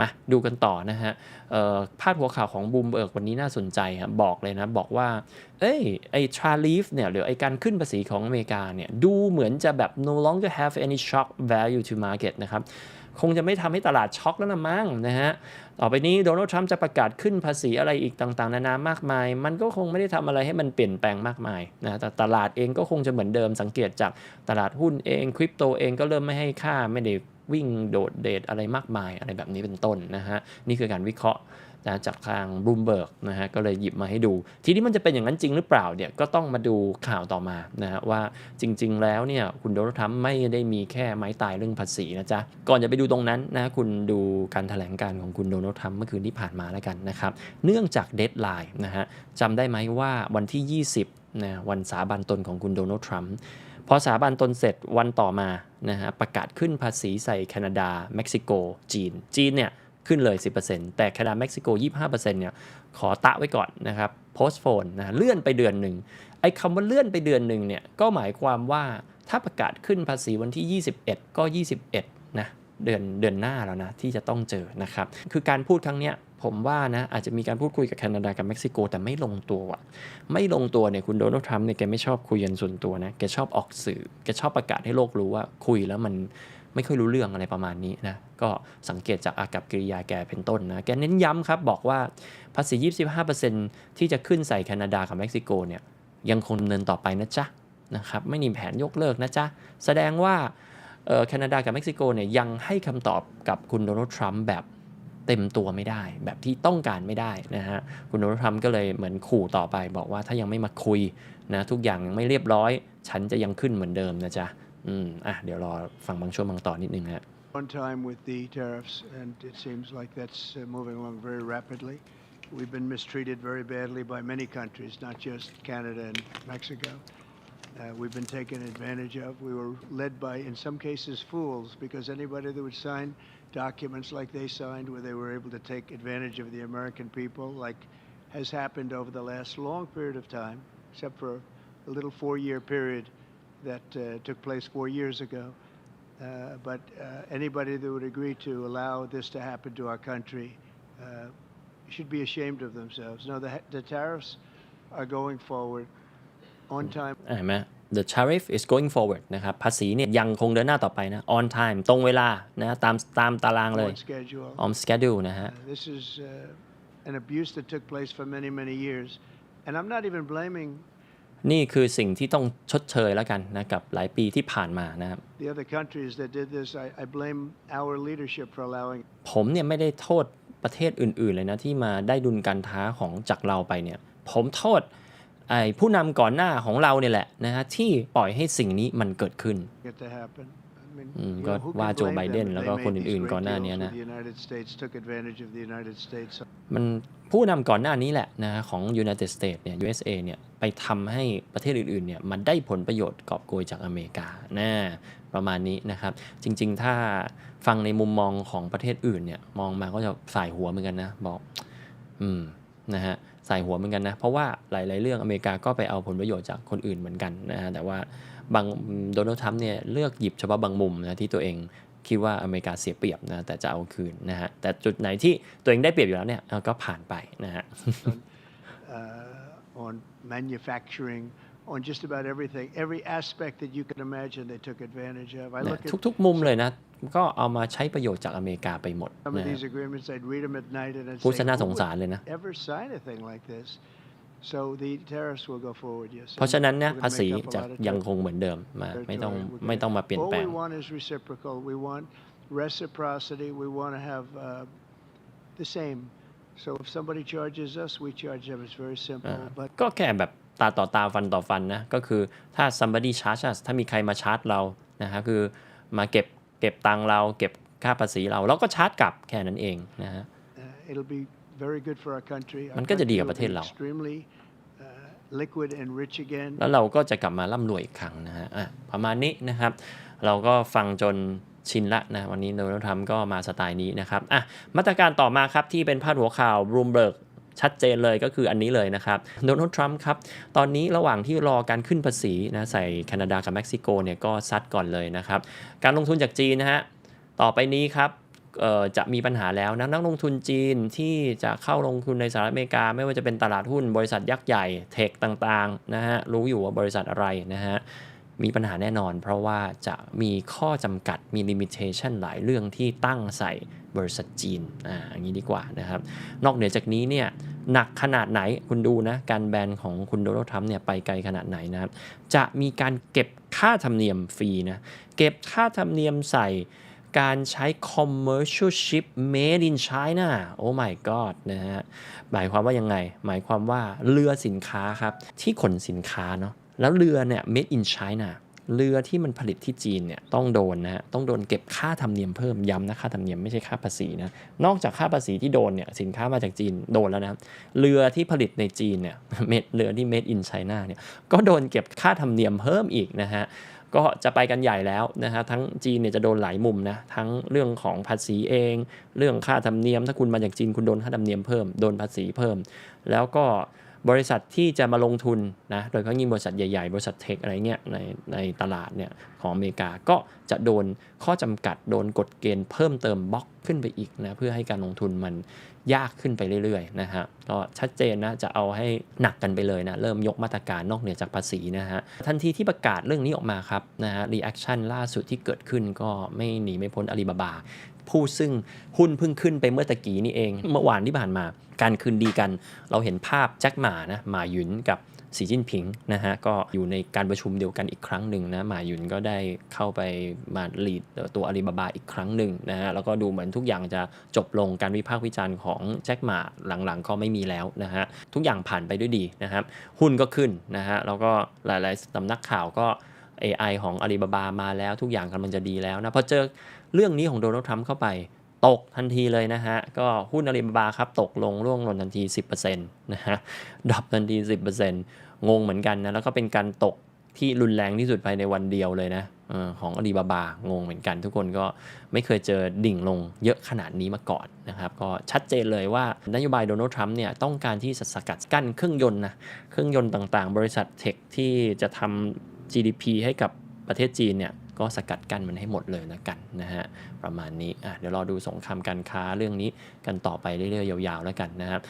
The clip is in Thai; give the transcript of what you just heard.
มาดูกันต่อนะฮะพาดหัวข่าวของบูมเบิร์กวันนี้น่าสนใจครับบอกเลยนะ บอกว่า เอ้ยไอ้ทราลีฟเนี่ยหรือไอ้การขึ้นภาษีของอเมริกาเนี่ย ดูเหมือนจะแบบ no longer have any shock value to market นะครับคงจะไม่ทำให้ตลาดช็อกแล้วนะมั้งนะฮะ ต่อไปนี้โดนัลด์ทรัมป์จะประกาศขึ้นภาษีอะไรอีกต่างๆ นานามากมาย มันก็คงไม่ได้ทำอะไรให้มันเปลี่ยนแปลงมากมายนะ แต่ตลาดเองก็คงจะเหมือนเดิมสังเกตจากตลาดหุ้นเอง คริปโตเองก็เริ่มไม่ให้ค่าไม่ได้ วิ่งโดดเดทอะไรมากมายอะไรแบบนี้เป็นต้นนะฮะนี่คือการวิเคราะห์นะจากทางบ o ูมเบิร์กนะฮะก็เลยหยิบมาให้ดู ทีนี้มันจะเป็นอย่างนั้นจริงหรือเปล่าเนี่ยก็ต้องมาดูข่าวต่อมานะฮะว่าจริง ๆ แล้วเนี่ยคุณโดนัลด์ทรัมป์ไม่ได้มีแค่ไม้ตายเรื่องภาษีนะจ๊ะ ก่อนจะไปดูตรงนั้นนะคุณดูการถแถลงการของคุณโดนัลด์ทรัมป์เมื่อคืนที่ผ่านมาแล้วกันนะครับ เนื่องจากเดทไลน์นะฮะจำได้ไหมว่าวันที่ 20นะวันสาบานตนของคุณโดนัลด์ทรัมป์ พอสาบันตนเสร็จวันต่อมานะฮะประกาศขึ้นภาษีใส่แคนาดา เม็กซิโก จีน จีนเนี่ยขึ้นเลย 10%แต่แคนาดาเม็กซิโก 25%เนี่ยขอตะไว้ก่อนนะครับโพสต์โฟนนะเลื่อนไปเดือนหนึ่งไอ้คำว่าเลื่อนไปเดือนหนึ่งเนี่ยก็หมายความว่าถ้าประกาศขึ้นภาษีวันที่ 21 ก็ 21นะ เดือนเดือนหน้าแล้วนะที่จะต้องเจอนะครับ คือการพูดครั้งเนี้ยผมว่านะอาจจะมีการพูดคุยกับแคนาดากับเม็กซิโก แต่ไม่ลงตัวว่ะไม่ลงตัวเนี่ยคุณโดนัลด์ทรัมป์เนี่ยแกไม่ชอบคุยกันส่วนตัวนะแกชอบออกสื่อแกชอบประกาศให้โลกรู้ว่าคุยแล้วมันไม่ค่อยรู้เรื่องอะไรประมาณนี้นะ ก็สังเกตจากอากับกิริยาแกเป็นต้นนะ แกเน้นย้ำครับ บอกว่าภาษี 25%ที่จะขึ้นใส่แคนาดากับเม็กซิโกเนี่ยยังคงดำเนินต่อไปนะจ๊ะนะครับไม่มีแผนยกเลิกนะจ๊ะ แสดงว่า แคนาดากับเม็กซิโกเนี่ยยังให้คำตอบกับคุณโดนัลด์ทรัมป์แบบเต็มตัวไม่ได้ แบบที่ต้องการไม่ได้นะฮะคุณโดนัลด์ทรัมป์ก็เลยเหมือนขู่ต่อไป บอกว่าถ้ายังไม่มาคุยนะทุกอย่างยังไม่เรียบร้อย ฉันจะยังขึ้นเหมือนเดิมนะจ๊ะอืมอะเดี๋ยวรอฟังบางช่วงบางตอนนิดนึงฮะ on time with the tariffs, and it seems like that's uh, moving along very rapidly. We've been mistreated very badly by many countries, not just Canada and Mexico. Uh, we've been taken advantage of. We were led by, in some cases, fools, because anybody that would sign documents like they signed, where they were able to take advantage of the American people, like has happened over the last long period of time, except for a little four year period that uh, took place four years ago. Uh, but uh, anybody that would agree to allow this to happen to our country uh, should be ashamed of themselves. No, the, the tariffs are going forward on time. อะเห็นไหม the tariff is going forward นะครับ ภาษีเนี่ยยังคงเดินหน้าต่อไปนะ on time ตรงเวลา นะ ตามตามตารางเลย On schedule. on schedule นะฮะ Uh, this is uh, an abuse that took place for many, many years. And I'm not even blaming นี่คือสิ่งที่ต้องชดเชยแล้วกันนะกับหลายปีที่ผ่านมานะครับ the other countries that did this. I, I blame our leadership for allowing ผมเนี่ยไม่ได้โทษประเทศอื่น ๆ เลยนะที่มาได้ดุลการท้าของจากเราไปเนี่ย ผมโทษ ไอ้ผู้นำก่อนหน้าของเราเนี่ยแหละนะฮะที่ปล่อยให้สิ่งนี้มันเกิดขึ้น it to happen. I mean, Mm, you ก็ know, who can ว่าโจ blame ไบเดน them if แล้ว they ก็ made คน these อื่น great ๆก่อนหน้า deals นี้ with นะ The United States took advantage of the United States. มันผู้นำก่อนหน้านี้แหละนะฮะของ United States เนี่ย USA เนี่ยไปทำให้ประเทศอื่นๆเนี่ยมันได้ผลประโยชน์กอบโกยจากอเมริกานะประมาณนี้นะครับ จริงๆ ถ้าฟังในมุมมองของประเทศอื่นเนี่ยมองมาก็จะสายหัวเหมือนกันนะ บอก อืมนะฮะ ใส่หัวเหมือนกันนะ เพราะว่าหลาย ๆ เรื่องอเมริกาก็ไปเอาผลประโยชน์จากคนอื่นเหมือนกันนะฮะแต่ว่าบางโดนัลด์ทรัมป์เนี่ยเลือกหยิบเฉพาะบางมุมนะที่ตัวเองคิดว่าอเมริกาเสียเปรียบนะแต่จะเอาคืนนะฮะแต่จุดไหนที่ตัวเองได้เปรียบอยู่แล้วเนี่ยก็ผ่านไปนะฮะ uh, on manufacturing, on just about everything. Every aspect that you can imagine, they took advantage of. I นะ look at ทุกๆมุมเลยนะ ก็เอามาใช้ประโยชน์จากอเมริกาไปหมด some นะ of ฮะ these agreements, I'd read them at night and I'd พูด say, ซะน่า "Who สง would สารเลยนะ ever sign a thing like this? So the tariffs will go forward, yes. เพราะฉะนั้นเนี่ย We're ภา gonna ษี make up a จะ lot of ยัง territory. คงเหมือนเดิมมาไม่ต้อง territory. We're ไม่ gonna- ต้องมาเปลี่ยน All แปลง we want is reciprocal. We want reciprocity. We want to have uh, the same. So if somebody charges us, we charge them. It's very simple. อ่า But ก็แค่แบบ ตาต่อตาฟันต่อฟันนะก็คือถ้า somebody charge us ถ้ามีใครมาชาร์จเรานะฮะคือมาเก็บเก็บตังค์เรา เก็บค่าภาษีเราเราก็ชาร์จกลับแค่นั้นเองนะฮะ uh, it'll be very good for our country. Our มันก็จะดีกับ country ประเทศ will be เรา extremely uh, liquid and rich again. แล้วเราก็จะกลับมาร่ำรวยอีกครั้งนะฮะอะประมาณนี้นะครับ เราก็ฟังจนชินละนะวันนี้โดนัลด์ทรัมป์ก็มาสไตล์นี้นะครับอะมาตรการต่อมาครับที่เป็นพาดหัวข่าวบ o ูมเบิร์ก ชัดเจนเลยก็คืออันนี้เลยนะครับโดนัลด์ทรัมป์ครับ ตอนนี้ระหว่างที่รอการขึ้นภาษีนะใส่แคนาดากับเม็กซิโกเนี่ยก็ซัดก่อนเลยนะครับ การลงทุนจากจีนนะฮะต่อไปนี้ครับจะมีปัญหาแล้วนะนักลงทุนจีนที่จะเข้าลงทุนในสหรัฐอเมริกา ไม่ว่าจะเป็นตลาดหุ้นบริษัทยักษ์ใหญ่เทคต่างๆนะฮะรู้อยู่ว่าบริษัทอะไรนะฮะมีปัญหาแน่นอน เพราะว่าจะมีข้อจำกัดมี limitation หลายเรื่องที่ตั้งใส่ บริษัทจีนอ่าอย่างนี้ดีกว่านะครับนอกเหนือจากนี้เนี่ยหนักขนาดไหนคุณดูนะการแบนของคุณโดนัลด์ทรัมป์เนี่ยไปไกลขนาดไหนนะครับจะมีการเก็บค่าธรรมเนียมฟรีนะเก็บค่าธรรมเนียมใส่การใช้ commercial ship made in China โอ้ my god นะฮะ หมายความว่ายังไง หมายความว่าเรือสินค้าครับ ที่ขนสินค้าเนาะ แล้วเรือเนี่ย made in China เรือที่มันผลิตที่จีนเนี่ยต้องโดนนะฮะต้องโดนเก็บค่าธรรมเนียมเพิ่มย้ำนะค่าธรรมเนียมไม่ใช่ค่าภาษีนะนอกจากค่าภาษีที่โดนเนี่ยสินค้ามาจากจีนโดนแล้วนะเรือที่ผลิตในจีนเนี่ยเม็ดเรือที่ made in China เนี่ยก็โดนเก็บค่าธรรมเนียมเพิ่มอีกนะฮะก็จะไปกันใหญ่แล้วนะฮะทั้งจีนเนี่ยจะโดนหลายมุมนะทั้งเรื่องของภาษีเอง เรื่องค่าธรรมเนียม ถ้าคุณมาจากจีนคุณโดนค่าธรรมเนียมเพิ่มโดนภาษีเพิ่ม แล้วก็ บริษัทที่จะมาลงทุนนะโดยเฉพาะยิ่งบริษัทใหญ่ๆ บริษัทเทคอะไรเงี้ยในในตลาดเนี่ยของอเมริกาก็จะโดนข้อจำกัดโดนกฎเกณฑ์เพิ่มเติมบล็อกขึ้นไปอีกนะเพื่อให้การลงทุนมันยากขึ้นไปเรื่อยๆนะฮะก็ชัดเจนนะจะเอาให้หนักกันไปเลยนะเริ่มยกมาตรการนอกเหนือจากภาษีนะฮะทันทีที่ประกาศเรื่องนี้ออกมาครับนะฮะรีแอคชั่นล่าสุดที่เกิดขึ้นก็ไม่หนีไม่พ้นอาลีบาบา ผู้ซึ่งหุ้นเพิ่งขึ้นไปเมื่อตะกี้นี่เอง เมื่อวานที่ผ่านมาการคืนดีกัน เราเห็นภาพแจ็คหมานะหมาหยุนกับสีจิ้นผิงนะฮะก็อยู่ในการประชุมเดียวกันอีกครั้งหนึ่งนะหมาหยุนก็ได้เข้าไปมาลีดตัวอาลีบาบาอีกครั้งหนึ่งนะฮะแล้วก็ดูเหมือนทุกอย่างจะจบลงการวิพากษ์วิจารณ์ของแจ็คหมาหลังๆ ก็ไม่มีแล้วนะฮะทุกอย่างผ่านไปด้วยดีนะครับหุ้นก็ขึ้นนะฮะแล้วก็หลายๆสำนักข่าวก็ AI ของอาลีบาบามาแล้วทุกอย่างกำลังจะดีแล้วนะพอเจอ เรื่องนี้ของโดนัลด์ทรัมป์เข้าไป ตกทันทีเลยนะฮะ ก็หุ้นอาลีบาบาครับตกลงร่วงหล่นทันที 10%นะฮะดรอปทันที 10%งงเหมือนกันนะ แล้วก็เป็นการตกที่รุนแรงที่สุดภายในวันเดียวเลยนะออของอาลีบาบางงเหมือนกัน ทุกคนก็ไม่เคยเจอดิ่งลงเยอะขนาดนี้มาก่อนนะครับ ก็ชัดเจนเลยว่านโยบายโดนัลด์ทรัมป์เนี่ยต้องการที่จะสกัดกั้นเครื่องยนต์นะเครื่องยนต์ต่างๆ บริษัทเทคที่จะทำ GDP ให้กับประเทศจีนเนี่ย ก็สกัดกั้นมันให้หมดเลยละกันนะฮะประมาณนี้อะเดี๋ยวรอดูสงครามการค้าเรื่องนี้กันต่อไปเรื่อยๆยาวๆแล้วกันนะครับ